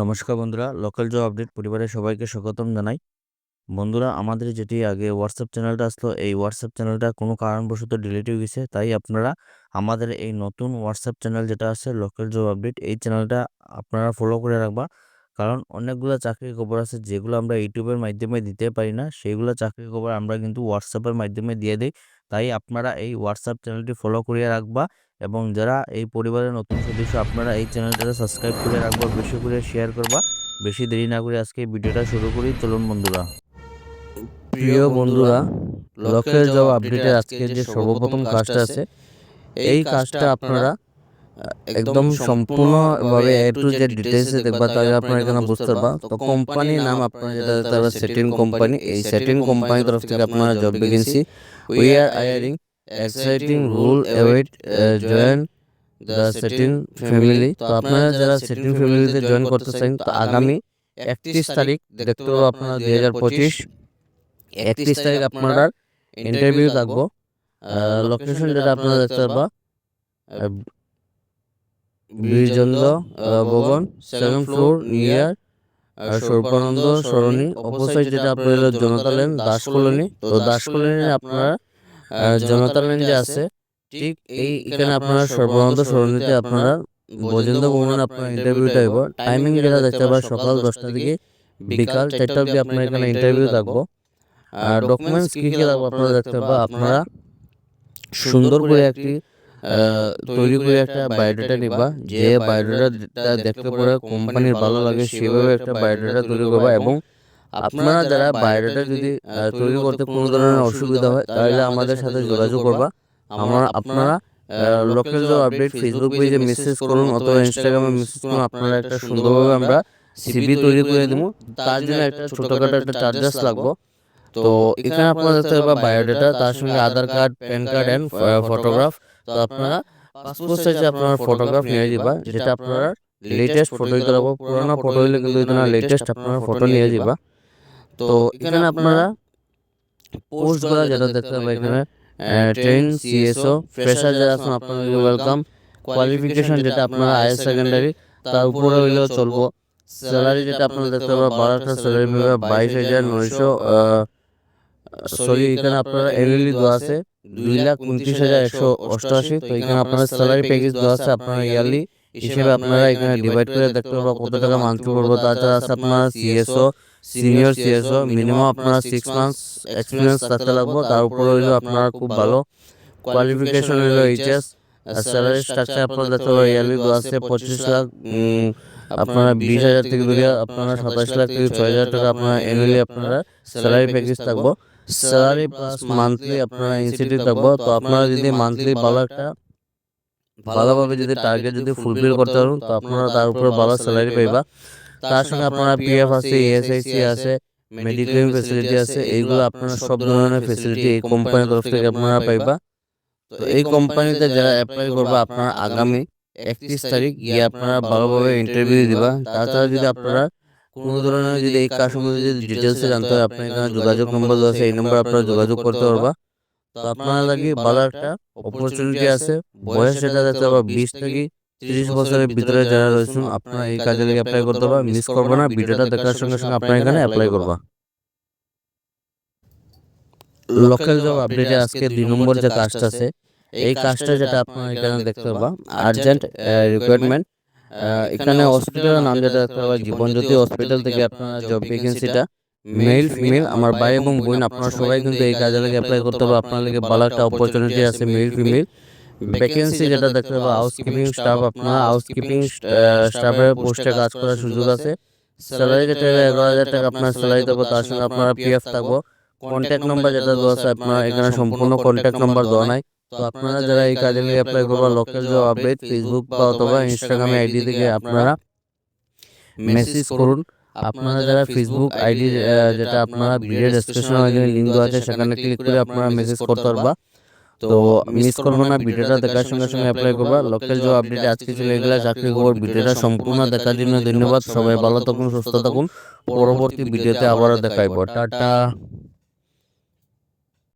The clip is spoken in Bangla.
নমস্কার বন্ধুরা লোকাল জব আপডেট পরিবারের সবাইকে স্বাগতম জানাই। বন্ধুরা, আমাদের যেটি আগে হোয়াটসঅ্যাপ চ্যানেলটা আসলো, এই হোয়াটসঅ্যাপ চ্যানেলটা কোনো কারণবশত ডিলিট হয়ে গেছে। তাই আপনারা আমাদের এই নতুন হোয়াটসঅ্যাপ চ্যানেল যেটা আছে লোকাল জব আপডেট এই চ্যানেলটা আপনারা ফলো করে রাখবা। কারণ অনেকগুলো চাকরির খবর আছে, যেগুলো আমরা ইউটিউবের মাধ্যমে দিতে পারি না, সেইগুলো চাকরির খবর আমরা কিন্তু হোয়াটসঅ্যাপের মাধ্যমে দিয়ে দিই। তাই আপনারা এই হোয়াটসঅ্যাপ চ্যানেলটি ফলো করিয়ে রাখবা। এবং যারা এই পরিবারের নতুন সদস্য, আপনারা এই চ্যানেলটাকে সাবস্ক্রাইব করে রাখবা, বেশি করে শেয়ার করবা। বেশি দেরি না করে আজকে ভিডিওটা শুরু করি। চলুন বন্ধুরা। প্রিয় বন্ধুরা লোকের জব আপডেটের আজকে যে সর্বপ্রথম কাজটা আছে, এই কাজটা আপনারা একদম সম্পূর্ণভাবে এ টু জেড ডিটেলসে দেখবা, তাহলে আপনারা এখানে বুঝতে পারবা। তো কোম্পানির নাম আপনারা যেটা সেটিং কোম্পানি এই সেটিং কোম্পানি তরফ থেকে আপনারা job vacancy we are hiring exciting role await join the setting family তো আপনারা যারা সেটিং ফ্যামিলিতে জয়েন করতে চান তো আগামী একত্রিশ তারিখ দেখতে পাবো আপনারা দুই হাজার পঁচিশ। একত্রিশ তারিখ আপনারা ইন্টারভিউ থাকব। লোকেশন যেটা আপনারা দেখতে পারবা। Birchandra Bhavan seven floor near Sarbananda Sarani opposite যেটা আপনাদের জনতা লেন দাস কলোনি। তো দাস কলোনি আপনারা জনতা লেন যে আছে। ঠিক এই এখানে আপনারা সর্বানন্দ সরণিতে আপনারা বজেন্দ্র ভবনে আপনার ইন্টারভিউটা হইব টাইমিং যেটা দেখতে পাবেন সকাল দশটা থেকে বিকাল চারটা অবধি আপনার এখানে ইন্টারভিউ থাকব আর ডকুমেন্টস কী কী থাকব আপনারা দেখতে পাবেন। আপনারা সুন্দর করে একটি তৈরি করে একটা বায়োডাটা নিবা। যে বায়োডাটা দেখতে পরে কোম্পানির ভালো লাগে সেভাবে একটা বায়োডাটা তৈরি করবা এবং আপনারা যারা বায়োডাটা যদি তৈরি করতে কোনো ধরনের অসুবিধা হয় তাহলে আমাদের সাথে যোগাযোগ করবা। আমরা আপনারা লোকাল জব আপডেট ফেসবুক পেজে মেসেজ করুন অথবা ইনস্টাগ্রামে মেসেজ করুন আপনারা একটা সুন্দরভাবে আমরা সিবি তৈরি করে দেবো। তার জন্য একটা ছোটোখাটো একটা চার্জেস লাগবো। তো এখানে আপনারা দেখতে পারবেন বায়োডাটা তার সঙ্গে Aadhaar card PAN card and photograph তো আপনারা পাসপোর্ট সাইজে আপনার ফটোগ্রাফ নিয়ে যাবা যেটা আপনারা লেটেস্ট ফটো দিতে পারব পুরোনো ফটো হলে কিন্তু লেটেস্ট আপনারা ফটো নিয়ে যাবা তো এখানে আপনারা পোস্ট করা যেটা দেখতে পাবেন এখানে ট্রেন সিএসও ফ্রেশার যারা আছেন আপনাদেরকে ওয়েলকাম কোয়ালিফিকেশন যেটা আপনারা হায়ার সেকেন্ডারি তার উপরে হইলেও চলবো। স্যালারি যেটা আপনারা দেখতে পাবেন বারোটা স্যালারি পাবে বাইশ হাজার নয়শো সরি এখানে আপনারা এলএলই দেওয়া আছে দুই লাখ উনত্রিশ হাজার একশো অষ্টআশি। তো এখানে আপনারা স্যালারি প্যাকেজ দেওয়া আছে আপনারা ইয়ারলি হিসেবে আপনারা এখানে ডিভাইড করে দেখতে পারব কত টাকা মান্থলি পড়ব তাছাড়া আছে আপনার সিএসও সিনিয়র সিএসও মিনিমাম আপনারা সিক্স মান্থস এক্সপিরিয়েন্স থাকতে লাগবো। তার উপরে হইল আপনারা খুব ভালো কোয়ালিফিকেশন হইল এইচএস স্যালারি স্ট্রাকচার আপনারা দেখতে পারব ইয়ারলি দেওয়া আছে পঁচিশ লাখ আপনারা বিশ হাজার থেকে ধরে আপনারা সাতাশ লাখ থেকে ছয় হাজার টাকা আপনারা অ্যানুয়ালি আপনারা স্যালারি প্যাকেজ থাকব। স্যালারি প্লাস মান্থলি আপনারা ইনসেন্টিভ থাকব। তো আপনারা যদি মান্থলি ভালো একটা, ভালোভাবে যদি টার্গেট যদি ফুলফিল করতে পারেন তো আপনারা তার উপরে ভালো স্যালারি পাইবা। তার সঙ্গে আপনারা পিএফ আছে ইএসআইসি আছে মেডিক্লেম ফেসিলিটি আছে এইগুলো আপনারা সব ধরনের ফেসিলিটি এই কোম্পানির তরফ থেকে আপনারা পাইবা। তো এই কোম্পানিতে যারা অ্যাপ্লাই করবা আপনারা আগামী একত্রিশ তারিখ গিয়ে আপনারা ভালোভাবে ইন্টারভিউ দিবা। তাছাড়া যদি আপনারা কোনো ধরনের যদি এই কাজ সম্বন্ধে যদি ডিটেলসে জানতে হয় আপনার এখানে যোগাযোগ নম্বর আছে এই নম্বর আপনারা যোগাযোগ করতে পারবা। তো আপনারা লাগে ভালো একটা অপরচুনিটি আছে বয়স সেটা দেখতে পারবা বিশ থেকে তিরিশ বছরের ভিতরে যারা রয়েছেন আপনারা এই কাজে লেগে অ্যাপ্লাই করতে পারবা মিস করবে না ভিডিওটা দেখার সঙ্গে সঙ্গে আপনার এখানে অ্যাপ্লাই করবা। লোকাল জব আপডেটে আজকে দুই নম্বর যে কাজটা আছে এই কাজটা যেটা আপনারা এখানে দেখতে পারবা আর্জেন্ট রিকোয়ারমেন্ট এখানে হসপিটালের নাম যেটা দেখতে পারবা জীবনজ্যোতি হসপিটাল থেকে আপনারা জব ভ্যাকেন্সিটা মেল ফিমেল আমার ভাই এবং বোন আপনারা সবাই কিন্তু এই কাজে লেগে অ্যাপ্লাই করতে পারবে আপনার লেগে ভালো একটা অপরচুনিটি আছে মেল ফিমেল ভ্যাকেন্সি যেটা দেখতে পাবো হাউস কিপিং স্টাফ আপনার হাউস কিপিং স্টাফের পোস্টে কাজ করার সুযোগ আছে। স্যালারি যেটা এগারো হাজার টাকা আপনার স্যালারি দেবো তার সঙ্গে আপনারা পিএফ থাকব। কন্ট্যাক্ট নাম্বার যেটা দেওয়া আছে আপনার এখানে সম্পূর্ণ কন্ট্যাক্ট নাম্বার দেওয়া নাই। তো আপনারা যারা এই কাজে নিয়ে অ্যাপ্লাই করবা লোকাল জব আপডেট ফেসবুক বা অথবা ইনস্টাগ্রামে আইডি থেকে আপনারা মেসেজ করুন আপনারা যারা ফেসবুক আইডি যেটা আপনারা ভিডিও ডেসক্রিপশনে লিঙ্ক দেওয়া আছে সেখানে ক্লিক করে আপনারা মেসেজ করতে পারবা তো মিস করব না ভিডিওটা দেখার সঙ্গে সঙ্গে অ্যাপ্লাই করবা। লোকাল জব আপডেট আজকে চলে গেলে চাকরি খবর ভিডিওটা সম্পূর্ণ দেখার জন্য ধন্যবাদ। সবাই ভালো থাকুন সুস্থ থাকুন। পরবর্তী ভিডিওতে আবারও দেখাইব টাটা।